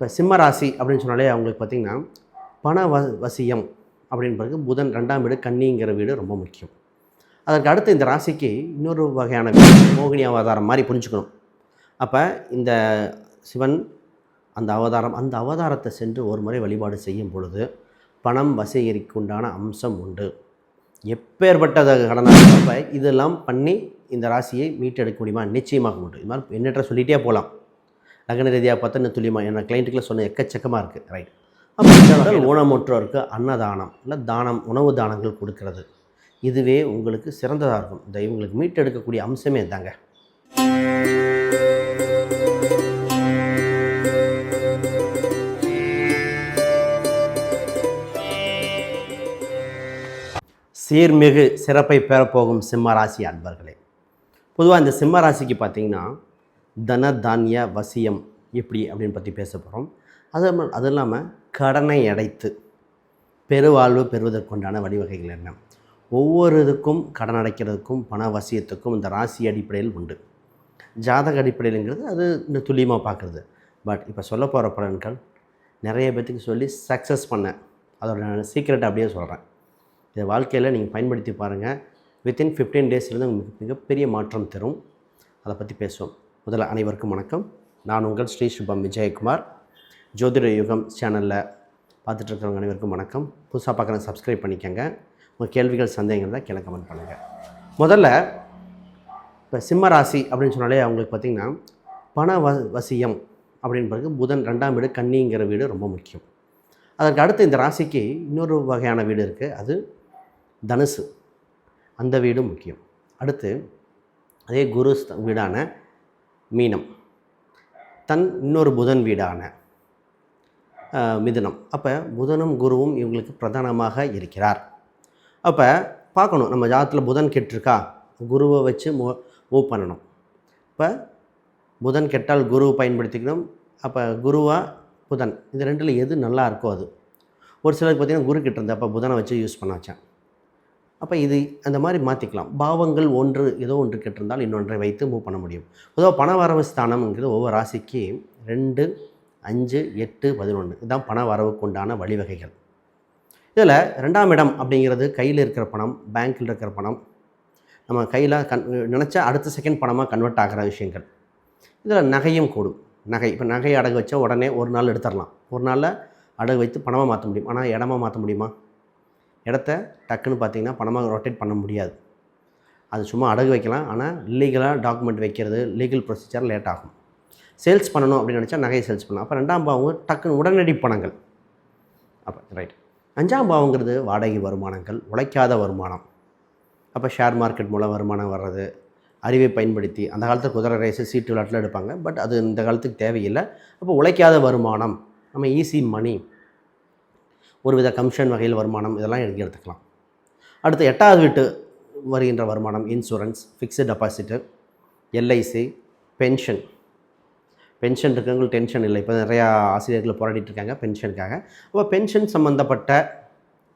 இப்போ சிம்ம ராசி அப்படின்னு சொன்னாலே அவங்களுக்கு பார்த்திங்கன்னா பண வ வசியம் அப்படின்னு பிறகு புதன் ரெண்டாம் வீடு கன்னிங்கிற வீடு ரொம்ப முக்கியம். அதற்கு அடுத்து இந்த ராசிக்கு இன்னொரு வகையான வீடு மோகினி அவதாரம் மாதிரி புரிஞ்சுக்கணும். அப்போ இந்த சிவன் அந்த அவதாரம் அந்த அவதாரத்தை சென்று ஒரு முறை வழிபாடு செய்யும் பொழுது பணம் வசீகரிக்கு உண்டான அம்சம் உண்டு. எப்பேற்பட்ட கடனாக அப்போ இதெல்லாம் பண்ணி இந்த ராசியை மீட்டெடுக்க முடியுமா? நிச்சயமாக உண்டு. இது மாதிரி எண்ணற்ற சொல்லிகிட்டே போகலாம். லக்ன ரீதியாக பார்த்தா இன்னும் துல்லியமாக என்ன கிளைண்ட்டுக்குள்ள சொன்ன எக்கச்சக்கமாக இருக்குது ரைட் அப்போ இந்த வகையில் ஊனமுற்றோருக்கு அன்னதானம் இல்லை தானம் உணவு தானங்கள் கொடுக்கறது. இதுவே உங்களுக்கு சிறந்ததாக இருக்கும். இந்த இவங்களுக்கு மீட்டெடுக்கக்கூடிய அம்சமே தாங்க சீர்மிகு சிறப்பை பெறப்போகும் சிம்ம ராசி அன்பர்களே. பொதுவாக இந்த சிம்ம ராசிக்கு பார்த்தீங்கன்னா தன தானிய வசியம் எப்படி அப்படின்னு பற்றி பேச போகிறோம். அது அது இல்லாமல் கடனை அடைத்து பெருவாழ்வு பெறுவதற்குண்டான வழிவகைகள் என்ன? ஒவ்வொரு இதுக்கும் கடன் அடைக்கிறதுக்கும் பண வசியத்துக்கும் இந்த ராசி அடிப்படையில் உண்டு. ஜாதக அடிப்படையிலுங்கிறது அது இன்னும் துல்லியமாக பார்க்குறது. பட் இப்போ சொல்ல போகிற பலன்கள் நிறைய பேர்த்துக்கு சொல்லி சக்ஸஸ் பண்ணேன். அதோட சீக்கிரட்டை அப்படியே சொல்கிறேன் இதை வாழ்க்கையில் நீங்கள் பயன்படுத்தி பாருங்கள் வித்தின் ஃபிஃப்டீன் டேஸ்லேருந்து உங்களுக்கு மிகப்பெரிய மாற்றம் தரும். அதை பற்றி பேசுவோம். முதல்ல அனைவருக்கும் வணக்கம். நான் உங்கள் ஸ்ரீ சுபம் விஜயகுமார். ஜோதிட யுகம் சேனலில் பார்த்துட்ருக்கிறவங்க அனைவருக்கும் வணக்கம். புதுசாக பார்க்குறேன் சப்ஸ்கிரைப் பண்ணிக்கோங்க. உங்கள் கேள்விகள் சந்தேகங்கள் தான் கீழே கமெண்ட் பண்ணுங்கள் முதல்ல இப்போ சிம்ம ராசி அப்படின்னு சொன்னாலே அவங்களுக்கு பார்த்திங்கன்னா பண வ வசியம் அப்படின்னு பிறகு புதன் ரெண்டாம் வீடு கன்னிங்கிற வீடு ரொம்ப முக்கியம். அதற்கு அடுத்து இந்த ராசிக்கு இன்னொரு வகையான வீடு இருக்குது அது தனுசு. அந்த வீடும் முக்கியம். அடுத்து அதே குரு வீடான மீனம். தன் இன்னொரு புதன் வீடான மிதுனம். அப்போ புதனும் குருவும் இவங்களுக்கு பிரதானமாக இருக்கிறார். அப்போ பார்க்கணும் நம்ம ஜாதத்தில் புதன் கெட்டிருக்கா? குருவை வச்சு மூ மூவ் பண்ணணும். இப்போ புதன் கெட்டால் குருவை பயன்படுத்திக்கணும். அப்போ குருவா புதன் இது ரெண்டில் எது நல்லா இருக்கோ அது. ஒரு சிலருக்கு பார்த்தீங்கன்னா குரு கிட்ட இருந்து அப்போ புதனை வச்சு யூஸ் பண்ண வச்சேன். அப்போ இது அந்த மாதிரி மாற்றிக்கலாம் பாவங்கள் ஒன்று ஏதோ ஒன்று கெட்டிருந்தால் இன்னொன்றை வைத்து மூவ் பண்ண முடியும். பொதுவாக பண வரவு ஸ்தானம்ங்கிறது ஒவ்வொரு ராசிக்கு ரெண்டு அஞ்சு எட்டு பதினொன்று இதுதான் பண வரவுக்கு உண்டான வழிவகைகள். இதில் ரெண்டாம் இடம் அப்படிங்கிறது கையில் இருக்கிற பணம் பேங்க்கில் இருக்கிற பணம். நம்ம கையில் கன் நினச்சா அடுத்த செகண்ட் பணமாக கன்வெர்ட் ஆகிற விஷயங்கள். இதில் நகையும் கூடும். நகை இப்போ நகை அடகு வச்சா உடனே ஒரு நாள் எடுத்துடலாம். ஒரு நாளில் அடகு வைத்து பணமாக மாற்ற முடியும். ஆனால் இடமா மாற்ற முடியுமா? இடத்த டக்குன்னு பார்த்தீங்கன்னா பணமாக ரொட்டேட் பண்ண முடியாது. அது சும்மா அடகு வைக்கலாம். ஆனால் லீகலாக டாக்குமெண்ட் வைக்கிறது லீகல் ப்ரொசீஜர் லேட் ஆகும். சேல்ஸ் பண்ணணும் அப்படின்னு நினச்சா நகையை சேல்ஸ் பண்ணலாம். அப்போ ரெண்டாம் பாவம் டக்குன்னு உடனடி பணங்கள். அப்போ ரைட் அஞ்சாம் பாவங்கிறது வாடகை வருமானங்கள் உழைக்காத வருமானம். அப்போ ஷேர் மார்க்கெட் மூலம் வருமானம் வர்றது அறிவை பயன்படுத்தி அந்த காலத்தில் குதிரை ரேஸு சீட்டு விளையாட்டில் எடுப்பாங்க. பட் அது இந்த காலத்துக்கு தேவையில்லை. அப்போ உழைக்காத வருமானம் நம்ம ஈஸி மணி ஒரு வித கமிஷன் வகையில் வருமானம் இதெல்லாம் எடுத்து எடுத்துக்கலாம். அடுத்து எட்டாவது வீட்டு வருகின்ற வருமானம் insurance fixed deposit LIC pension pension இருக்கவங்களுக்கு டென்ஷன் இல்லை. இப்போ நிறையா ஆசிரியர்கள் போராடிட்டு இருக்காங்க பென்ஷனுக்காக அப்போ பென்ஷன் சம்மந்தப்பட்ட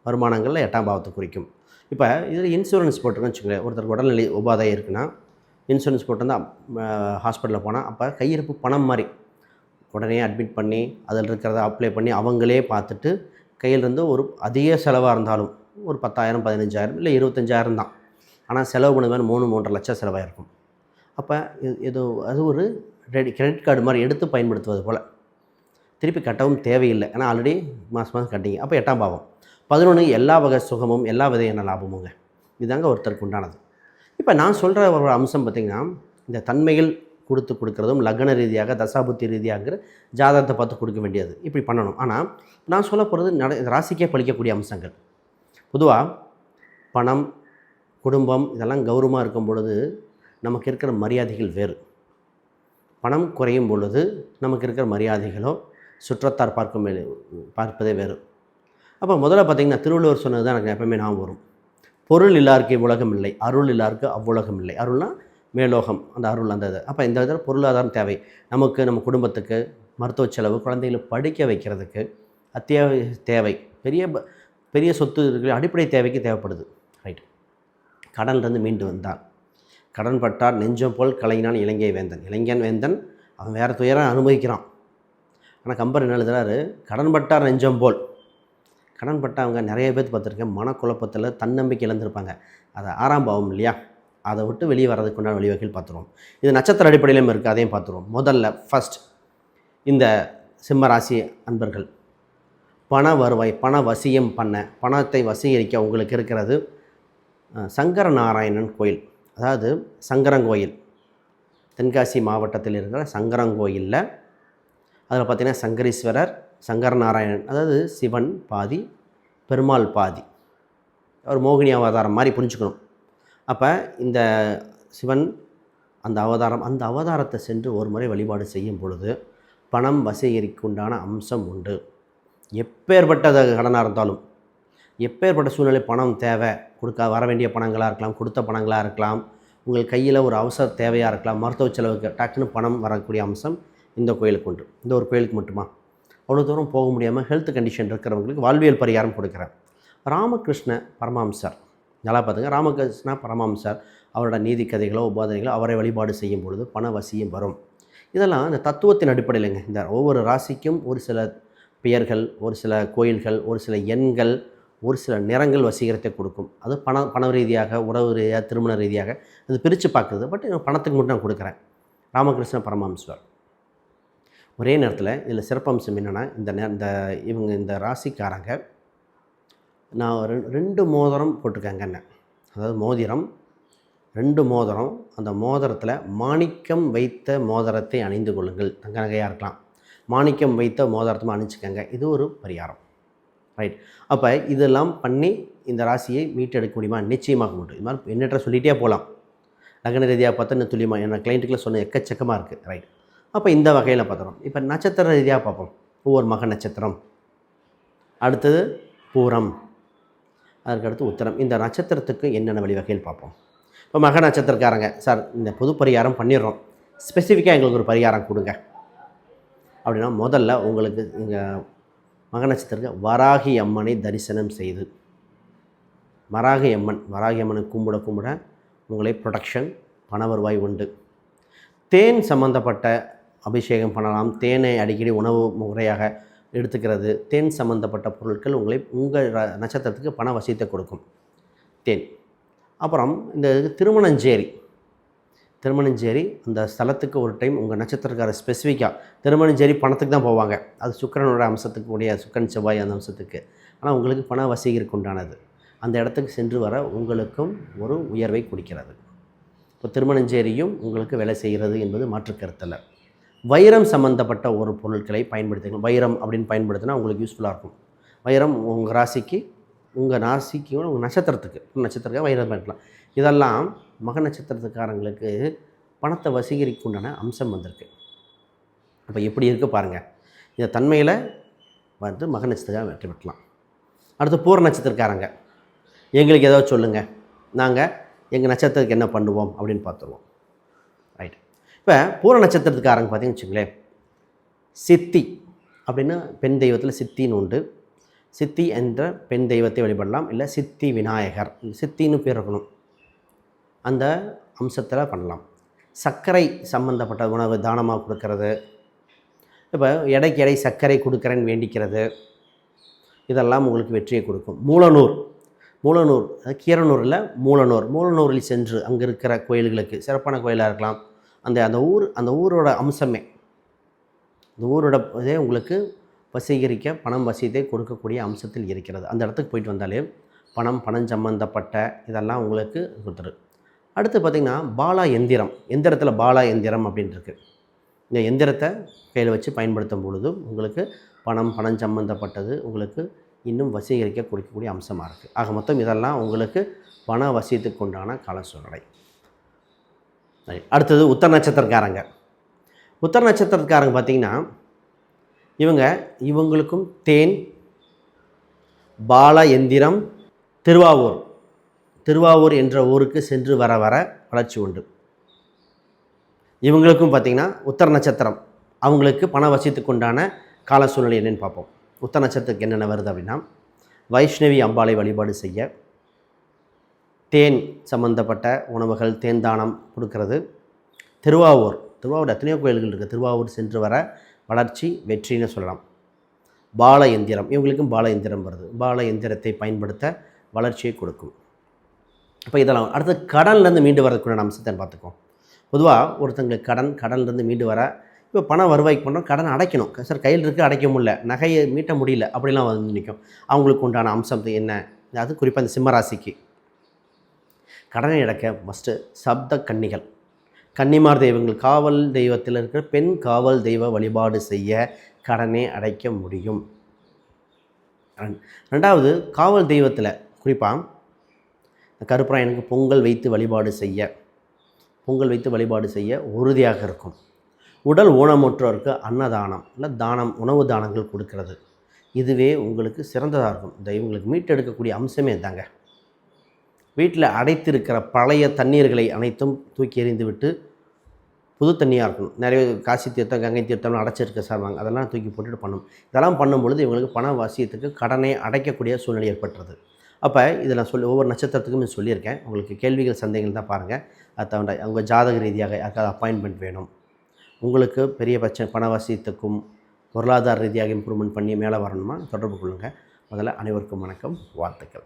வருமானங்களில் எட்டாம் பாவத்தை குறிக்கும். இப்போ இதில் இன்சூரன்ஸ் போட்டிருக்கோன்னு வச்சுக்கோங்களேன். ஒருத்தருக்கு உடல்நிலை உபாதை இருக்குன்னா இன்சூரன்ஸ் போட்டிருந்தா ஹாஸ்பிட்டலில் போனால் அப்போ கையிருப்பு பணம் மாதிரி உடனே அட்மிட் பண்ணி அதில் இருக்கிறத அப்ளை பண்ணி அவங்களே பார்த்துட்டு கையிலிருந்து ஒரு அதிக செலவாக இருந்தாலும் ஒரு பத்தாயிரம் பதினஞ்சாயிரம் இல்லை இருபத்தஞ்சாயிரம் தான். ஆனால் செலவு பண்ணுவேன் மூணு மூன்றரை லட்சம் செலவாயிருக்கும். அப்போ இது அது ஒரு ரெடி கிரெடிட் கார்டு மாதிரி எடுத்து பயன்படுத்துவது போல். திருப்பி கட்டவும் தேவையில்லை. ஏன்னா ஆல்ரெடி மாதம் மாதம் கட்டிங்க. அப்போ எட்டாம் பாவம். பதினொன்று எல்லா வகை சுகமும் எல்லா விதையான லாபமுங்க. இதுதாங்க ஒருத்தருக்கு உண்டானது. இப்போ நான் சொல்கிற ஒரு அம்சம் பார்த்திங்கன்னா இந்த தன்மைகள் கொடுத்து கொடுக்குறதும் லக்ன ரீதியாக தசாபுத்தி ரீதியாகிற ஜாதகத்தை பார்த்து கொடுக்க வேண்டியது. இப்படி பண்ணணும். ஆனால் நான் சொல்ல போகிறது நட ராசிக்கே பழிக்கக்கூடிய அம்சங்கள். பொதுவாக பணம் குடும்பம் இதெல்லாம் கௌரவமாக இருக்கும் பொழுது நமக்கு இருக்கிற மரியாதைகள் வேறு. பணம் குறையும் பொழுது நமக்கு இருக்கிற மரியாதைகளோ சுற்றத்தார் பார்க்கும் பார்ப்பதே வேறு. அப்போ முதல்ல பார்த்திங்கன்னா திருவள்ளுவர் சொன்னது தான் எனக்கு எப்பவுமே ஞாபகம் வரும். பொருள் இல்லாருக்கு உலகம் இல்லை அருள் இல்லாருக்கு அவ்வுலகம் இல்லை. அருள்னால் மேலோகம் அந்த அருள் அந்த இது அப்போ இந்த இதில் பொருளாதாரம் தேவை. நமக்கு நம்ம குடும்பத்துக்கு மருத்துவ செலவு குழந்தைகளை படிக்க வைக்கிறதுக்கு அத்தியாவசிய தேவை. பெரிய ப- பெரிய சொத்து இருக்கிற அடிப்படை தேவைக்கு தேவைப்படுது. ரைட் கடன்லேருந்து மீண்டு வந்தான். கடன் பட்டார் நெஞ்சம் போல் கலைஞான் இலங்கை வேந்தன். இளைஞன் வேந்தன் அவன் வேறு துயரம் அனுபவிக்கிறான். ஆனால் கம்பர் என்ன எழுதுறாரு? கடன்பட்டார் நெஞ்சம் போல். கடன் பட்டவங்க நிறைய பேர் பார்த்துருக்கேன். மனக்குழப்பத்தில் தன்னம்பிக்கை இழந்திருப்பாங்க. அது ஆறாம் பாவம் இல்லையா? அதை விட்டு வெளியே வரதுக்குண்டான வழிவகைகள் பார்த்துருவோம். இது நட்சத்திர அடிப்படையிலும் இருக்குது அதையும் பார்த்துருவோம். முதல்ல ஃபஸ்ட் இந்த சிம்மராசி அன்பர்கள். பண வருவாய் பண வசியம் பண்ண பணத்தை வசீகரிக்க உங்களுக்கு இருக்கிறது சங்கர நாராயணன் கோயில். அதாவது சங்கரங்கோயில். தென்காசி மாவட்டத்தில் இருக்கிற சங்கரங்கோயிலில் அதில் பார்த்திங்கன்னா சங்கரீஸ்வரர் சங்கர நாராயணன் அதாவது சிவன் பாதி பெருமாள் பாதி. ஒரு மோகினி அவதாரம் மாதிரி புரிஞ்சுக்கணும். அப்போ இந்த சிவன் அந்த அவதாரம் அந்த அவதாரத்தை சென்று ஒரு முறை வழிபாடு செய்யும் பொழுது பணம் வசீகரிக்குண்டான அம்சம் உண்டு. எப்பேற்பட்ட கடனாக இருந்தாலும் எப்பேற்பட்ட சூழ்நிலை பணம் தேவை கொடுக்க வர வேண்டிய பணங்களாக இருக்கலாம் கொடுத்த பணங்களாக இருக்கலாம் உங்கள் கையில் ஒரு அவசர தேவையாக இருக்கலாம் மருத்துவ செலவுக்கு டக்குன்னு பணம் வரக்கூடிய அம்சம் இந்த கோயிலுக்கு உண்டு. இந்த ஒரு கோயிலுக்கு மட்டுமா? அவ்வளோ தூரம் போக முடியாமல் ஹெல்த் கண்டிஷன் இருக்கிறவங்களுக்கு வாழ்வியல் பரிகாரம் கொடுக்குறேன் ராமகிருஷ்ண பரமாம்சர் நல்லா பார்த்துங்க. ராமகிருஷ்ண பரமாம்சர் அவரோட நீதி கதைகளோ உபாதைகளோ அவரை வழிபாடு செய்யும் பொழுது பண வசியும் வரும். இதெல்லாம் இந்த தத்துவத்தின் அடிப்படையிலங்க இந்த ஒவ்வொரு ராசிக்கும் ஒரு சில பெயர்கள் ஒரு சில கோயில்கள் ஒரு சில எண்கள் ஒரு சில நிறங்கள் வசீகரத்தை கொடுக்கும். அது பண பண ரீதியாக உறவு ரீதியாக திருமண ரீதியாக அது பிரித்து பார்க்குறது. பட் பணத்துக்கு மட்டும் நான் கொடுக்குறேன். ராமகிருஷ்ண பரமாம்ஸ்வர் ஒரே நேரத்தில் இதில் சிறப்பம்சம் என்னென்னா இந்த நே இந்த இவங்க இந்த ராசிக்காரங்க நான் ஒரு ரெண்டு மோதிரம் போட்டிருக்கேங்கண்ணே அதாவது மோதிரம் ரெண்டு மோதிரம். அந்த மோதிரத்தில் மாணிக்கம் வைத்த மோதிரத்தை அணிந்து கொள்ளுங்கள். தங்க நகையாக இருக்கலாம்? மாணிக்கம் வைத்த மோதிரத்தை அணிஞ்சுக்கங்க. இது ஒரு பரிகாரம். ரைட் அப்போ இதெல்லாம் பண்ணி இந்த ராசியை மீட்டெடுக்க முடியுமா? நிச்சயமாக முடியும் இது மாதிரி எண்ணற்ற சொல்லிகிட்டே போகலாம். லக்ன ரீதியாக பார்த்தா இன்னும் துல்லியமாக என்ன கிளைண்ட்டுக்குள்ளே சொன்ன எக்கச்சக்கமாக இருக்குது ரைட் அப்போ இந்த வகையில் பார்த்துறோம் இப்போ நட்சத்திர ரீதியாக பார்ப்போம். ஒவ்வொரு மக நட்சத்திரம். அடுத்தது பூரம். அதற்கடுத்து உத்தரம். இந்த நட்சத்திரத்துக்கு என்னென்ன வழிவகைகள் பார்ப்போம்? இப்போ மக நட்சத்திரக்காரங்க. சார் இந்த பொது பரிகாரம் பண்ணிடுறோம். ஸ்பெசிஃபிக்காக எங்களுக்கு ஒரு பரிகாரம் கொடுங்க. அப்படின்னா முதல்ல உங்களுக்கு இங்கே மக நட்சத்திரத்துக்கு வராகி அம்மனை தரிசனம் செய்து. வராகி அம்மன் வராகி அம்மனை கும்பிட கும்பிட உங்களை ப்ரொடக்ஷன் பண வருவாய் உண்டு. தேன் சம்பந்தப்பட்ட அபிஷேகம் பண்ணலாம். தேனை அடிக்கடி உணவு முறையாக எடுத்துக்கிறது. தேன் சம்பந்தப்பட்ட பொருட்கள் உங்களை உங்கள் நட்சத்திரத்துக்கு பண வசியத்தை கொடுக்கும். தேன். அப்புறம் இந்த இது திருமணஞ்சேரி. திருமணஞ்சேரி அந்த ஸ்தலத்துக்கு ஒரு டைம் உங்கள் நட்சத்திரக்கார ஸ்பெசிஃபிக்காக திருமணஞ்சேரி பணத்துக்கு தான் போவாங்க. அது சுக்கிரனோட அம்சத்துக்கு உடைய சுக்கரன் செவ்வாய் அந்த அம்சத்துக்கு. ஆனால் உங்களுக்கு பண வசீகருக்கு உண்டானது. அந்த இடத்துக்கு சென்று வர உங்களுக்கும் ஒரு உயர்வை கொடுக்கிறது. இப்போ திருமணஞ்சேரியும் உங்களுக்கு வேலை செய்கிறது என்பது மாற்று வைரம் சம்பந்தப்பட்ட ஒரு பொருட்களை பயன்படுத்துங்க வைரம் அப்படின்னு பயன்படுத்தினா உங்களுக்கு யூஸ்ஃபுல்லாக இருக்கும். வைரம் உங்கள் ராசிக்கு உங்கள் ராசிக்கு உங்கள் நட்சத்திரத்துக்கு நட்சத்திரத்துக்கு வைரம் பயன்படலாம் இதெல்லாம் மக நட்சத்திரத்துக்காரங்களுக்கு பணத்தை வசீகரிக்க உண்டான அம்சம் வந்திருக்கு. அப்போ எப்படி இருக்குது பாருங்கள் இந்த தன்மையில் வந்து மக நட்சத்திரம் வெற்றி பெற்றலாம் அடுத்து பூர நட்சத்திரக்காரங்க. எங்களுக்கு ஏதாவது சொல்லுங்கள் நாங்கள் எங்கள் நட்சத்திரத்துக்கு என்ன பண்ணுவோம் அப்படின்னு பார்த்துருவோம். இப்போ பூர நட்சத்திரத்துக்காரங்க பார்த்தீங்கன்னு வச்சுங்களேன். சித்தி அப்படின்னு பெண் தெய்வத்தில் சித்தின்னு உண்டு. சித்தி என்ற பெண் தெய்வத்தை வழிபடலாம். இல்லை சித்தி விநாயகர். சித்தின்னு பேர் இருக்கணும். அந்த அம்சத்தில் பண்ணலாம். சர்க்கரை சம்பந்தப்பட்ட உணவு தானமாக கொடுக்கறது. இப்போ எடைக்கு எடை சர்க்கரை கொடுக்குறேன்னு வேண்டிக்கிறது. இதெல்லாம் உங்களுக்கு வெற்றியை கொடுக்கும். மூலனூர். மூலனூர் கீரனூரில் மூலனூர். மூலனூரில் சென்று அங்கே இருக்கிற கோயில்களுக்கு சிறப்பான கோயிலாக இருக்கலாம். அந்த அந்த ஊர் அந்த ஊரோட அம்சமே. இந்த ஊரோட இதே உங்களுக்கு வசீகரிக்க பணம் வசீதை கொடுக்கக்கூடிய அம்சத்தில் இருக்கிறது. அந்த இடத்துக்கு போயிட்டு வந்தாலே பணம் பணம் சம்மந்தப்பட்ட இதெல்லாம் உங்களுக்கு கொடுத்துரு. அடுத்து பார்த்திங்கன்னா பாலா எந்திரம். எந்திரத்தில் பாலா எந்திரம் அப்படின்னு இருக்குது இந்த எந்திரத்தை கையில் வச்சு பயன்படுத்தும் பொழுது உங்களுக்கு பணம் பணம் சம்மந்தப்பட்டது உங்களுக்கு இன்னும் வசீகரிக்க கொடுக்கக்கூடிய அம்சமாக இருக்குது ஆக மொத்தம் இதெல்லாம் உங்களுக்கு பண வசியத்துக்கு உண்டான கால சூழ்நிலை அடுத்தது உத்தர நட்சத்திரக்காரங்க. உத்தர நட்சத்திரக்காரங்க பார்த்திங்கன்னா இவங்க இவங்களுக்கும் தேன் பால எந்திரம் திருவாவூர். திருவாவூர் என்ற ஊருக்கு சென்று வர வர வளர்ச்சி உண்டு. இவங்களுக்கும் பார்த்திங்கன்னா உத்தர நட்சத்திரம். அவங்களுக்கு பண வசியத்துக்கு உண்டான கால சூழ்நிலை என்னென்னு பார்ப்போம். உத்தர நட்சத்திரத்துக்கு என்னென்ன வருது அப்படின்னா வைஷ்ணவி அம்பாளை வழிபாடு செய்ய தேன் சம்பந்தப்பட்ட உணவுகள் தேன் தானம் கொடுக்கறது. திருவாவூர் திருவாவூர் எத்தனையோ கோயில்கள் இருக்குது திருவாவூர் சென்று வர வளர்ச்சி வெற்றின்னு சொல்லலாம். பால எந்திரம் இவங்களுக்கும் பால எந்திரம் வருது. பால எந்திரத்தை பயன்படுத்த வளர்ச்சியை கொடுக்கும். இப்போ இதெல்லாம் அடுத்து கடன்லேருந்து மீண்டு வரதுக்குள்ள அம்சத்தை பார்த்துக்கோம் பொதுவாக ஒருத்தங்களுக்கு கடன் கடன்லேருந்து மீண்டு வர இப்போ பணம் வருவாய்க்கு பண்ணுறோம் கடன் அடைக்கணும். சார் கையில் இருக்குது அடைக்க முடியல நகையை மீட்ட முடியல அப்படிலாம் வந்து நிற்கும் அவங்களுக்கு உண்டான அம்சம் என்ன? அது குறிப்பாக இந்த சிம்மராசிக்கு கடனை அடைக்க ஃபஸ்ட்டு சப்த கன்னிகள். கன்னிமார் தெய்வங்கள் காவல் தெய்வத்தில் இருக்கிற பெண் காவல் தெய்வ வழிபாடு செய்ய கடனை அடைக்க முடியும். ரெண்டாவது காவல் தெய்வத்தில் குறிப்பாக கருப்பராயனுக்கு பொங்கல் வைத்து வழிபாடு செய்ய பொங்கல் வைத்து வழிபாடு செய்ய உறுதியாக இருக்கும். உடல் ஊனமுற்றோருக்கு அன்னதானம் இல்லை தானம் உணவு தானங்கள் கொடுக்கிறது. இதுவே உங்களுக்கு சிறந்ததாக இருக்கும். இந்த இவங்களுக்கு மீட்டெடுக்கக்கூடிய அம்சமே தாங்க வீட்டில் அடைத்திருக்கிற பழைய தண்ணீர்களை அனைத்தும் தூக்கி எறிந்துவிட்டு புது தண்ணியாக இருக்கணும். நிறைய காசி தீர்த்தம் கங்கை தீர்த்தம்லாம் அடைச்சிருக்க சார்வாங்க அதெல்லாம் தூக்கி போட்டுட்டு பண்ணணும் இதெல்லாம் பண்ணும்பொழுது இவங்களுக்கு பண வசியத்துக்கு கடனை அடைக்கக்கூடிய சூழ்நிலை ஏற்பட்டுறது அப்போ இதில் நான் சொல்லி ஒவ்வொரு நட்சத்திரத்துக்கும் சொல்லியிருக்கேன். உங்களுக்கு கேள்விகள் சந்தேகங்கள் தான் பாருங்கள். அது தவிர உங்கள் ஜாதக ரீதியாக யாருக்காவது அப்பாயின்மெண்ட் வேணும். உங்களுக்கு பெரிய பிரச்சனை பண வசியத்துக்கும் பொருளாதார ரீதியாக இம்ப்ரூவ்மெண்ட் பண்ணி மேலே வரணுமா? தொடர்பு கொள்ளுங்கள். முதல்ல அனைவருக்கும் வணக்கம். வாழ்த்துக்கள்.